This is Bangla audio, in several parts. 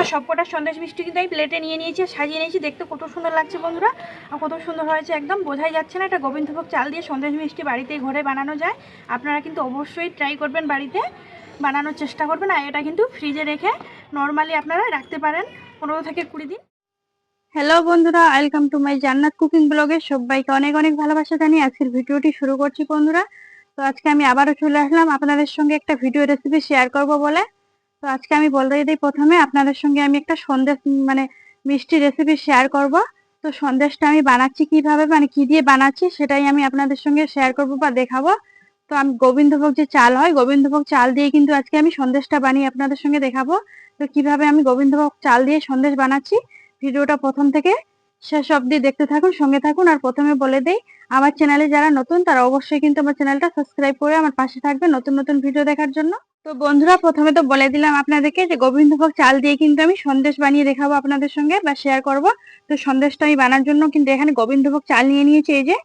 তো সবকটা সন্দেশ মিষ্টি কিন্তু আমি প্লেটে নিয়ে নিয়েছি সাজিয়ে নিয়েছি। দেখতে কত সুন্দর লাগছে বন্ধুরা। আর কত সুন্দর হয়েছে একদম। বোঝাই যাচ্ছে না এটা গোবিন্দভোগ চাল দিয়ে সন্দেশ মিষ্টি বাড়িতে ঘরে বানানো যায়। আপনারা কিন্তু অবশ্যই ট্রাই করবেন বাড়িতে। বানানোর চেষ্টা করবেন আর এটা কিন্তু ফ্রিজে রেখে নর্মালি আপনারা রাখতে পারেন পনেরো থেকে কুড়ি দিন। হ্যালো বন্ধুরা ওয়েলকাম টু মাই জান্নাত কুকিং ব্লগে সবাইকে অনেক অনেক ভালোবাসা জানিয়ে আজকের ভিডিওটি শুরু করছি বন্ধুরা। তো আজকে আমি আবারও চলে আসলাম। আপনাদের সঙ্গে একটা ভিডিও রেসিপি শেয়ার করব বলে। তো আজকে আমি বলতে দিই প্রথমে আপনাদের সঙ্গে আমি একটা সন্দেশ মানে মিষ্টি রেসিপি শেয়ার করব। তো সন্দেশটা আমি বানাচ্ছি কীভাবে মানে কি দিয়ে বানাচ্ছি সেটাই আমি আপনাদের সঙ্গে শেয়ার করব বা দেখাবো। তো আমি গোবিন্দভোগ যে চাল হয়, গোবিন্দভোগ চাল দিয়ে কিন্তু আজকে আমি সন্দেশটা বানিয়ে আপনাদের সঙ্গে দেখাবো। তো কীভাবে আমি গোবিন্দভোগ চাল দিয়ে সন্দেশ বানাচ্ছি, ভিডিওটা প্রথম থেকে শেষ অবধি দেখতে থাকুন, সঙ্গে থাকুন, আর প্রথমে বলে দেই, আমার চ্যানেলে যারা নতুন, তারা অবশ্যই কিন্তু আমার চ্যানেলটা সাবস্ক্রাইব করে আমার পাশে থাকবে নতুন নতুন ভিডিও দেখার জন্য। তো বন্ধুরা, প্রথমে তো বলে দিলাম আপনাদেরকে যে গোবিন্দভোগ চাল দিয়ে কিন্তু আমি সন্দেশ বানিয়ে দেখাবো আপনাদের সঙ্গে বা শেয়ার করব। তো সন্দেশটা আমি বানার জন্য কিন্তু এখানে গোবিন্দভোগ চাল নিয়ে নিয়েছি, এই যে।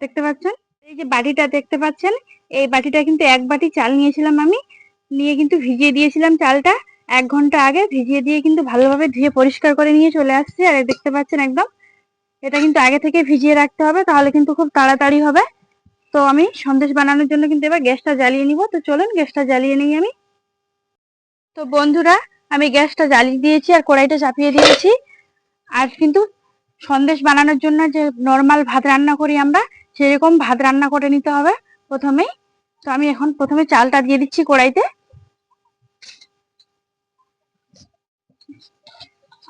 দেখতে পাচ্ছেন? এই যে বাটিটা দেখতে পাচ্ছেন? এই বাটিটা কিন্তু এক বাটি চাল নিয়েছিলাম আমি। নিয়ে কিন্তু ভিজিয়ে দিয়েছিলাম চালটা। এক ঘণ্টা আগে ভিজিয়ে দিয়ে কিন্তু ভালোভাবে ধুয়ে পরিষ্কার করে নিয়ে চলে আসছে, আর দেখতে পাচ্ছেন একদম, এটা কিন্তু আগে থেকে ভিজিয়ে রাখতে হবে, তাহলে কিন্তু খুব তাড়াতাড়ি হবে। তো আমি সন্দেশ বানানোর জন্য কিন্তু এবার গ্যাসটা জ্বালিয়ে নিব। তো চলুন, গ্যাসটা জ্বালিয়ে নিই আমি। তো বন্ধুরা, আমি গ্যাসটা জ্বালিয়ে দিয়েছি আর কড়াইটা চাপিয়ে দিয়েছি। আর কিন্তু সন্দেশ বানানোর জন্য যে নর্মাল ভাত রান্না করি আমরা, সেরকম ভাত রান্না করে নিতে হবে প্রথমেই। তো আমি এখন প্রথমে চালটা দিয়ে দিচ্ছি কড়াইতে।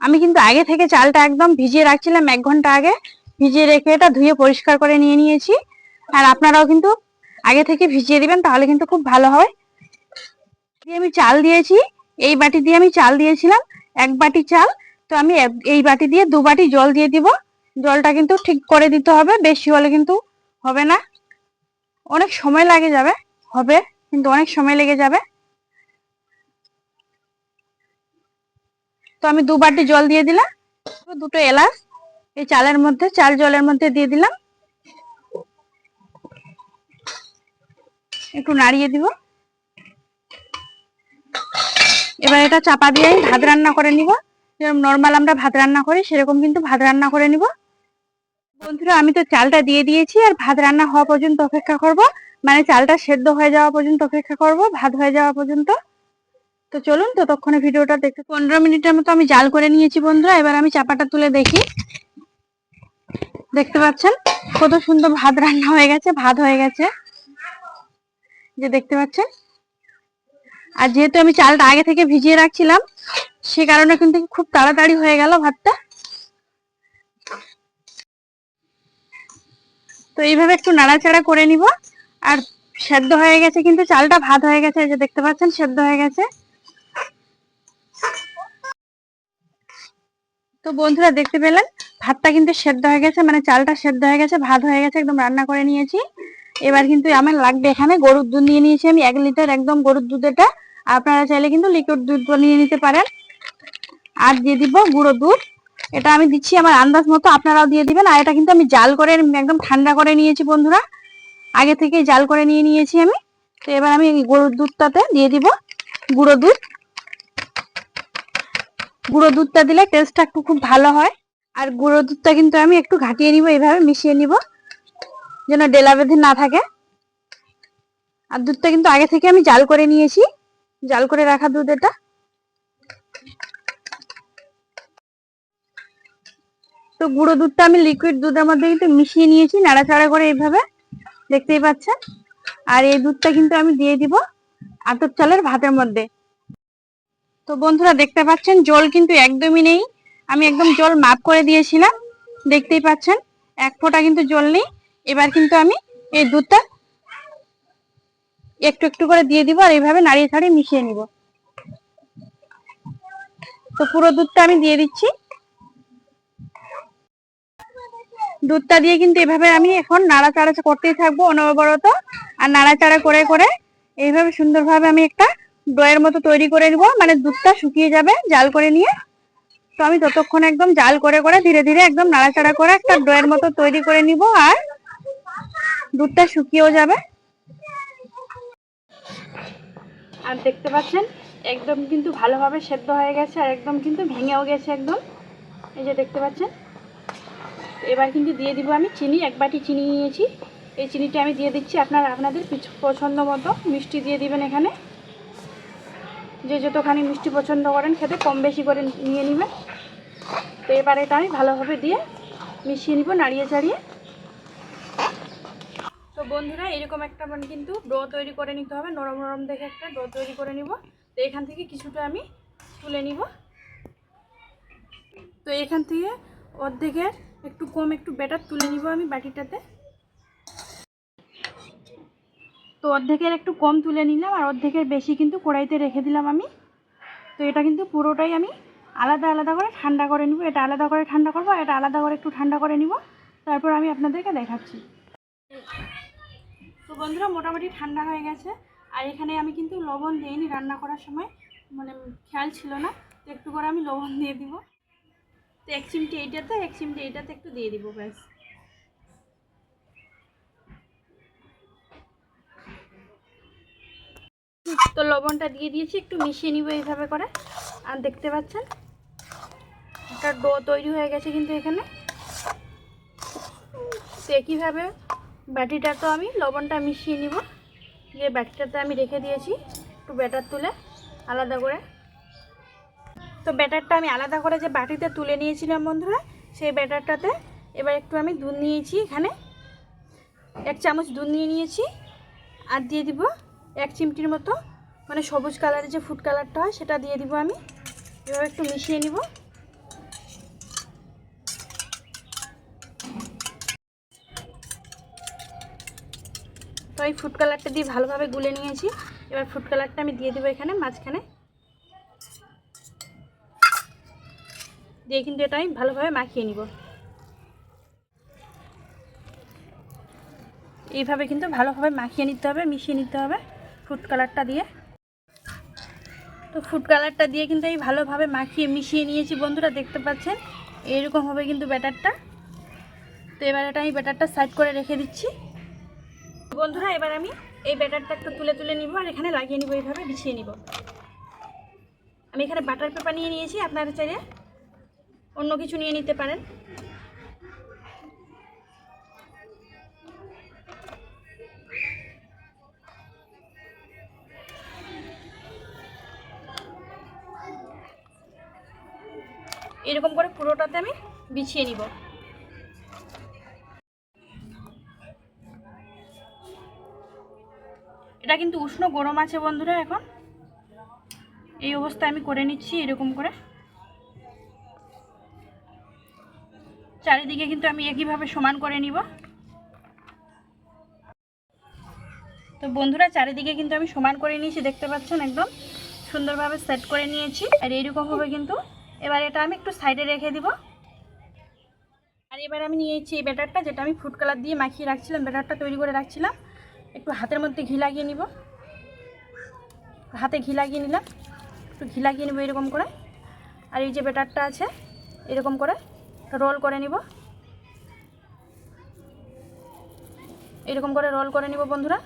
আমি কিন্তু আগে থেকে চালটা একদম ভিজিয়ে রাখছিলাম এক ঘণ্টা আগে, ভিজিয়ে রেখে এটা ধুয়ে পরিষ্কার করে নিয়ে নিয়েছি। আর আপনারাও কিন্তু আগে থেকে ভিজিয়ে দিবেন, তাহলে কিন্তু খুব ভালো হয়। আমি চাল দিয়েছি, এই বাটি দিয়ে আমি চাল দিয়েছিলাম, এক বাটি চাল। তো আমি এই বাটি দিয়ে দু বাটি জল দিয়ে দিব। জলটা কিন্তু ঠিক করে দিতে হবে, বেশি হলে কিন্তু হবে না। অনেক সময় লাগে যাবে, হবে, কিন্তু অনেক সময় লেগে যাবে। তো আমি দু বাটি জল দিয়ে দিলাম। দুটো এলাচ, এই চালের মধ্যে, চাল জলের মধ্যে দিয়ে দিলাম। একটু নাড়িয়ে দিব। এবার এটা চাপা দিয়ে ভাত রান্না করে নিব। যেরকম নর্মাল আমরা ভাত রান্না করি, সেরকম কিন্তু ভাত রান্না করে নিব। বন্ধুরা, আমি তো চালটা দিয়ে দিয়েছি আর ভাত রান্না হওয়া পর্যন্ত অপেক্ষা করব। মানে চালটা সেদ্ধ হয়ে যাওয়া পর্যন্ত অপেক্ষা করব, ভাত হয়ে যাওয়া পর্যন্ত। তো চলুন ততক্ষণে ভিডিওটা দেখতে পনেরো মিনিটের মতো আমি জাল করে নিয়েছি বন্ধুরা, এবার আমি চাপাটা তুলে দেখি। দেখতে পাচ্ছেন? কত সুন্দর ভাত রান্না হয়ে গেছে, ভাত হয়ে গেছে। যে দেখতে পাচ্ছেন? আর যেহেতু আমি চালটা আগে থেকে ভিজিয়ে রাখছিলাম, সে কারণে কিন্তু খুব তাড়াতাড়ি হয়ে গেল ভাতটা। তো এইভাবে একটু নাড়াচাড়া করে নিব। আর সেদ্ধ হয়ে গেছে কিন্তু চালটা ভাত হয়ে গেছে যে দেখতে পাচ্ছেন, সেদ্ধ হয়ে গেছে। তো বন্ধুরা দেখতে পেলেন, ভাতটা কিন্তু সেদ্ধ হয়ে গেছে মানে চালটা সেদ্ধ হয়ে গেছে, ভাত হয়ে গেছে, একদম রান্না করে নিয়েছি। এবার কিন্তু আমার লাগবে এখানে গরুর দুধ নিয়ে নিয়েছি আমি, এক লিটার একদম গরুর দুধেটা আপনারা চাইলে কিন্তু লিকুইড দুধ নিয়ে নিতে পারেন। আর দিয়ে দিব গুঁড়ো দুধ। এটা আমি দিচ্ছি আমার আন্দাজ মতো, আপনারাও দিয়ে দিবেন। আর এটা কিন্তু আমি জাল করে একদম ঠান্ডা করে নিয়েছি বন্ধুরা। আগে থেকে জাল করে নিয়ে নিয়েছি আমি। তো এবার আমি গরুর দুধটাতে দিয়ে দিব গুঁড়ো দুধ। গুঁড়ো দুধটা দিলে টেস্টটা একটু খুব ভালো হয়। আর গুঁড়ো দুধটা কিন্তু আমি একটু ঘাটিয়ে নিব, এইভাবে মিশিয়ে নিব, যেন ডেলা বেঁধে না থাকে। আর দুধটা কিন্তু আগে থেকে আমি জাল করে নিয়েছি। জাল করে রাখা দুধ এটা। তো গুঁড়ো দুধটা আমি লিকুইড দুধের মধ্যে কিন্তু মিশিয়ে নিয়েছি, নাড়াচাড়া করে এইভাবে। দেখতেই পাচ্ছেন? আর এই দুধটা কিন্তু আমি দিয়ে দিব আতপ চালের ভাতের মধ্যে। তো বন্ধুরা দেখতে পাচ্ছেন, জল কিন্তু একদমই নেই। আমি একদম জল মাপ করে দিয়েছিলাম, দেখতেই পাচ্ছেন, এক ফোঁটা কিন্তু জল নেই। এবার কিন্তু আমি এই দুধটা একটু একটু করে দিয়ে দিব আর এইভাবে নাড়িয়ে ছাড়িয়ে মিশিয়ে নিব। তো পুরো দুধটা আমি দিয়ে দিচ্ছি। দুধটা দিয়ে কিন্তু এভাবে আমি এখন নাড়াচাড়া করতেই থাকব অনবরত। আর নাড়াচাড়া করে করে এইভাবে সুন্দরভাবে আমি একটা ডয়ের মতো তৈরি করে নিব। মানে দুধটা শুকিয়ে যাবে জাল করে নিয়ে। তো আমি ততক্ষণ একদম জাল করে করে ধীরে ধীরে একদম নাড়াচাড়া করে একটা ডয়ের মতো তৈরি করে নিব আর দুধটা শুকিয়েও যাবে। আর দেখতে পাচ্ছেন, একদম কিন্তু ভালোভাবে সেদ্ধ হয়ে গেছে আর একদম কিন্তু ভেঙেও গেছে একদম। এই যে দেখতে পাচ্ছেন, এবার কিন্তু দিয়ে দিব আমি চিনি, এক বাটি চিনি নিয়েছি। এই চিনিটা আমি দিয়ে দিচ্ছি আপনার, আপনাদের পিছ- পছন্দ মতো। মিষ্টি দিয়ে দিবেন এখানে। যে যতখানি মিষ্টি পছন্দ করেন খেতে, কম বেশি করে নিয়ে নেবেন। তো এবার এটা আমি ভালোভাবে দিয়ে মিশিয়ে নিব নাড়িয়ে চাড়িয়ে। তো বন্ধুরা, এরকম একটা মানে কিন্তু ডো তৈরি করে নিতে হবে, নরম নরম দেখে একটা ডো তৈরি করে নিব। তো এখান থেকে কিছুটা আমি তুলে নিব। তো এখান থেকে অর্ধেকের একটু কম একটু ব্যাটার তুলে নিব আমি বাটিটাতে। তো অর্ধেকের একটু কম তুলে নিলাম আর অর্ধেকের বেশি কিন্তু কড়াইতে রেখে দিলাম আমি। তো এটা কিন্তু পুরোটাই আমি আলাদা আলাদা করে ঠান্ডা করে নিব। এটা আলাদা করে ঠান্ডা করব এটা আলাদা করে একটু ঠান্ডা করে নিব। তারপর আমি আপনাদেরকে দেখাচ্ছি। তো বন্ধুরা, মোটামুটি ঠান্ডা হয়ে গেছে। আর এখানে আমি কিন্তু লবণ দিইনি রান্না করার সময়। মানে খেয়াল ছিল না। তো একটু করে আমি লবণ দিয়ে দিব। তো এক চিমটি এইটাতে, এক চিমটি এইটাতে একটু দিয়ে দিব ব্যাস। তো লবণটা দিয়ে দিয়েছি, একটু মিশিয়ে নিব এইভাবে করে। আর দেখতে পাচ্ছেন, একটা ডো তৈরি হয়ে গেছে কিন্তু এখানে। তো একইভাবে বাটিটা তো আমি লবণটা মিশিয়ে নিব। যে বাটিটাতে আমি রেখে দিয়েছি, একটু ব্যাটার তুলে আলাদা করে। তো ব্যাটারটা আমি আলাদা করে যে বাটিতে তুলে নিয়েছিলাম বন্ধুরা, সেই ব্যাটারটাতে এবার একটু আমি দুধ নিয়েছি এখানে। এক চামচ দুধ নিয়ে নিয়েছি, আর দিয়ে দিব এক চিমটির মতো মানে সবুজ কালারের যে ফুড কালারটা হয়, সেটা দিয়ে দিব আমি। এবার একটু মিশিয়ে নিব। তো এই ফুড কালারটা দিয়ে ভালোভাবে গুলে নিয়েছি। এবার ফুড কালারটা আমি দিয়ে দেবো এখানে, মাঝখানে। দিয়ে কিন্তু এটা আমি ভালোভাবে মাখিয়ে নিব। এইভাবে কিন্তু ভালোভাবে মাখিয়ে নিতে হবে, মিশিয়ে নিতে হবে। ফুড কালারটা দিয়ে। তো ফুড কালারটা দিয়ে কিন্তু আমি ভালোভাবে মাখিয়ে মিশিয়ে নিয়েছি বন্ধুরা, দেখতে পাচ্ছেন? এইরকম হবে কিন্তু ব্যাটারটা। তো এবার এটা আমি ব্যাটারটা সাইড করে রেখে দিচ্ছি। বন্ধুরা, এবার আমি এই ব্যাটারটা একটু তুলে তুলে নিব আর এখানে লাগিয়ে নিব, এইভাবে বিছিয়ে নিব। আমি এখানে বাটার পেপার নিয়ে নিয়েছি, আপনারা চাইলে অন্য কিছু নিয়ে নিতে পারেন। এরকম করে পুরোটাতে আমি বিছিয়ে নিব। এটা কিন্তু উষ্ণ গরম আছে বন্ধুরা এখন। এই অবস্থায় আমি করে নিচ্ছি এরকম করে। চারিদিকে কিন্তু আমি একইভাবে সমান করে নিব। তো বন্ধুরা, চারিদিকে কিন্তু আমি সমান করে নিয়েছি, দেখতে পাচ্ছেন একদম সুন্দরভাবে সেট করে নিয়েছি। আর এইরকম হবে কিন্তু এবার এটা আমি একটু সাইডে রেখে দিব। আর এবার আমি নিয়েছি এই ব্যাটারটা, যেটা আমি ফুড কালার দিয়ে মাখিয়ে রাখছিলাম, ব্যাটারটা তৈরি করে রাখছিলাম। একটু হাতের মধ্যে ঘি লাগিয়ে নিব। হাতে ঘি লাগিয়ে নিলাম। একটু ঘি লাগিয়ে নিব এরকম করে। আর এই যে ব্যাটারটা আছে, এরকম করে রোল করে নিব। এরকম করে রোল করে নিব বন্ধুরা।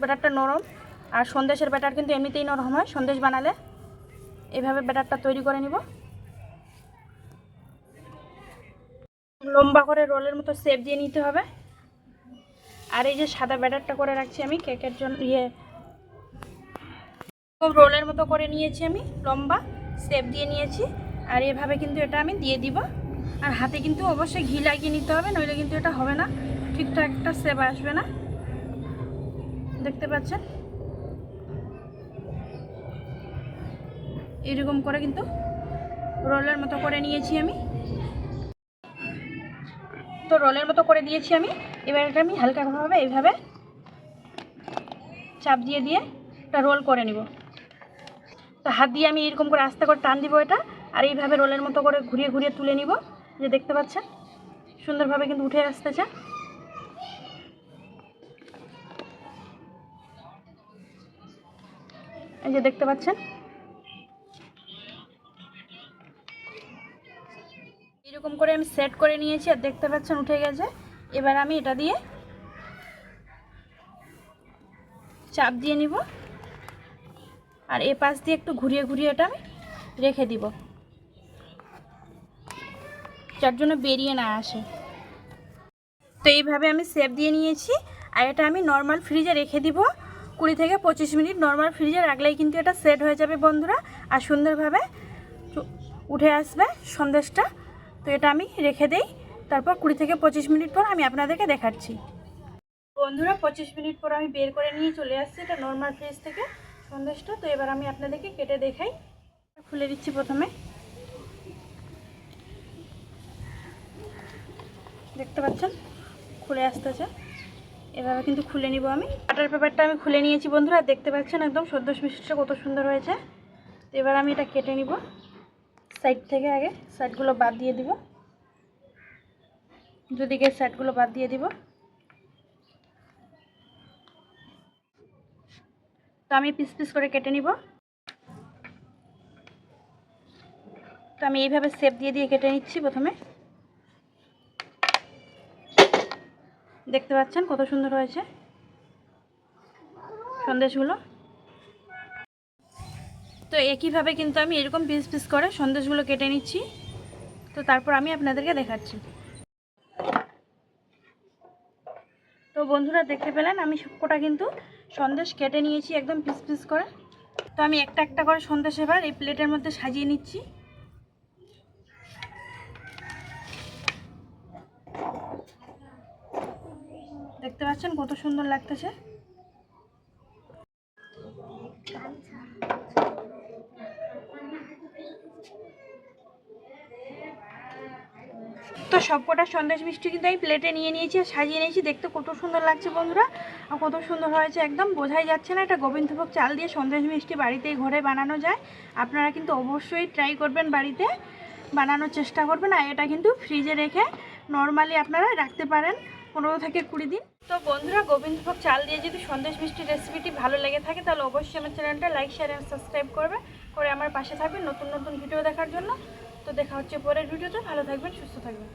ব্যাটারটা নরম। আর সন্দেশের ব্যাটার কিন্তু এমনিতেই নরম হয়। সন্দেশ বানালে এভাবে ব্যাটারটা তৈরি করে নিব। লম্বা করে রোলের মতো শেপ দিয়ে নিতে হবে। আর এই যে সাদা ব্যাটারটা করে রাখছি আমি কেকের জন্য ইয়ে। খুব রোলের মতো করে নিয়েছি আমি লম্বা শেপ দিয়ে নিয়েছি। আর এভাবে কিন্তু এটা আমি দিয়ে দিব। আর হাতে কিন্তু অবশ্যই ঘি লাগিয়ে নিতে হবে নইলে কিন্তু এটা হবে না। ঠিকঠাক একটা শেপ আসবে না। দেখতে পাচ্ছেন? এরকম করে কিন্তু রোলের মতো করে নিয়েছি আমি। তো রোলের মতো করে দিয়েছি আমি। এবার এটা আমি হালকাভাবে এইভাবে চাপ দিয়ে দিয়ে একটা রোল করে নিব। তো হাত দিয়ে আমি এরকম করে আস্তে করে টান দিব এটা, আর এইভাবে রোলের মতো করে ঘুরিয়ে ঘুরিয়ে তুলে নিব। যে দেখতে পাচ্ছেন, সুন্দরভাবে কিন্তু উঠে আসতেছে। এই যে দেখতে পাচ্ছেন করে আমি সেট করে নিয়েছি আর দেখতে পাচ্ছেন উঠে গেছে। এবার আমি এটা দিয়ে চাপ দিয়ে নিব। আর এ পাশ দিয়ে একটু ঘুরিয়ে ঘুরিয়ে এটা আমি রেখে দিব। যার জন্য বেরিয়ে না আসে। তো এইভাবে আমি সেপ দিয়ে নিয়েছি। আর এটা আমি নর্মাল ফ্রিজে রেখে দিব। কুড়ি থেকে পঁচিশ মিনিট নর্মাল ফ্রিজে রাখলেই কিন্তু এটা সেট হয়ে যাবে বন্ধুরা। আর সুন্দরভাবে উঠে আসবে সন্দেশটা। তো এটা আমি রেখে দেই। তারপর কুড়ি থেকে পঁচিশ মিনিট পর আমি আপনাদেরকে দেখাচ্ছি। বন্ধুরা, পঁচিশ মিনিট পর আমি বের করে নিয়ে চলে আসছি এটা নর্মাল ফ্রিজ থেকে সন্দেশটা। তো এবার আমি আপনাদেরকে কেটে দেখাই। খুলে দিচ্ছি প্রথমে। দেখতে পাচ্ছেন? খুলে আসতেছে। এভাবে কিন্তু খুলে নিব আমি। বাটার পেপারটা আমি খুলে নিয়েছি বন্ধুরা। দেখতে পাচ্ছেন? একদম সদ্য মিষ্টিটা কত সুন্দর হয়েছে। তো এবার আমি এটা কেটে নিব। সাইড থেকে আগে সাইডগুলো বাদ দিয়ে দিব। দুদিকের সাইডগুলো বাদ দিয়ে দিব। তো আমি পিস পিস করে কেটে নিব। তো আমি এইভাবে শেপ দিয়ে দিয়ে কেটে নিচ্ছি প্রথমে। দেখতে পাচ্ছেন কত সুন্দর হয়েছে। সন্দেশগুলো। তো একইভাবে কিন্তু আমি এরকম পিস পিস করে সন্দেশগুলো কেটে নিচ্ছি। তো তারপর আমি আপনাদেরকে দেখাচ্ছি। তো বন্ধুরা দেখতে পেলেন, আমি সবকটা কিন্তু সন্দেশ কেটে নিয়েছি একদম পিস পিস করে। তো আমি একটা একটা করে সন্দেশ এবার এই প্লেটের মধ্যে সাজিয়ে নিচ্ছি। দেখতে পাচ্ছেন কত সুন্দর লাগতেছে। সবকটা সন্দেশ মিষ্টি কিন্তু আমি প্লেটে নিয়ে নিয়েছি আর সাজিয়ে নিয়েছি। দেখতে কত সুন্দর লাগছে বন্ধুরা। আর কত সুন্দর হয়েছে একদম, বোঝাই যাচ্ছে না। এটা গোবিন্দভোগ চাল দিয়ে সন্দেশ মিষ্টি বাড়িতেই ঘরে বানানো যায়। আপনারা কিন্তু অবশ্যই ট্রাই করবেন বাড়িতে। বানানোর চেষ্টা করবেন। আর এটা কিন্তু ফ্রিজে রেখে নর্মালি আপনারা রাখতে পারেন পনেরো থেকে কুড়ি দিন। তো বন্ধুরা, গোবিন্দভোগ চাল দিয়ে যদি সন্দেশ মিষ্টি রেসিপিটি ভালো লেগে থাকে, তাহলে অবশ্যই আমার চ্যানেলটা লাইক শেয়ার অ্যান্ড সাবস্ক্রাইব করবে। করে আমার পাশে থাকবেন নতুন নতুন ভিডিও দেখার জন্য। তো দেখা হচ্ছে পরের ভিডিওতে। ভালো থাকবেন, সুস্থ থাকবেন।